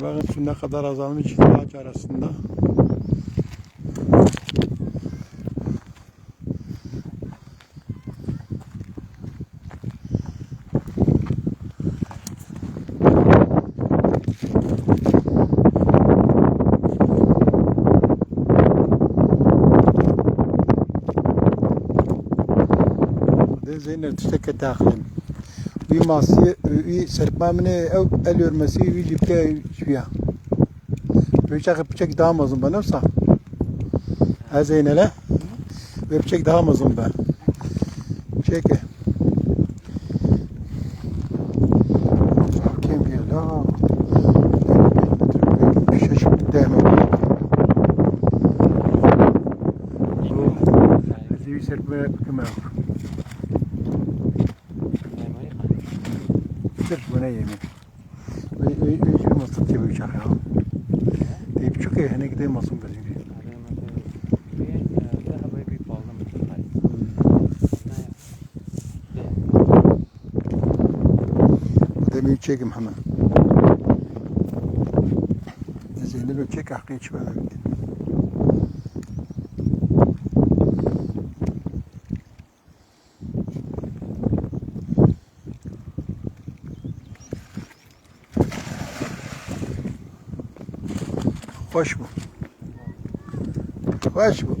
bakın su ne kadar azalmış iki ağaç arasında. ده زين تشتك تاخذ masiye ü serpmamine ev el örmesi ü lipke şuya. Bıçak bıçak daha mazın bana sa. Az eynele. Ve bıçak daha mazın ben. Çeke. Kim ya la? Şaşırt deme. Zivir serpmeye kime yok. Sırf bu ne yemin. Şu masal gibi bıçak ya. Deyip çok iyi. Ne gideyim masum gözüküyor. Demeyi çekim hemen. Zeynep'e çek hakkı hiç Hoş bu. Hoş bu.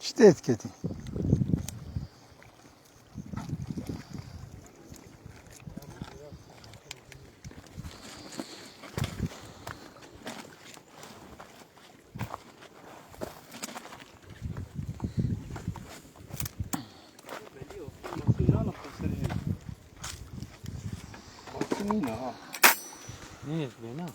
İşte etiketi. Niye? Beni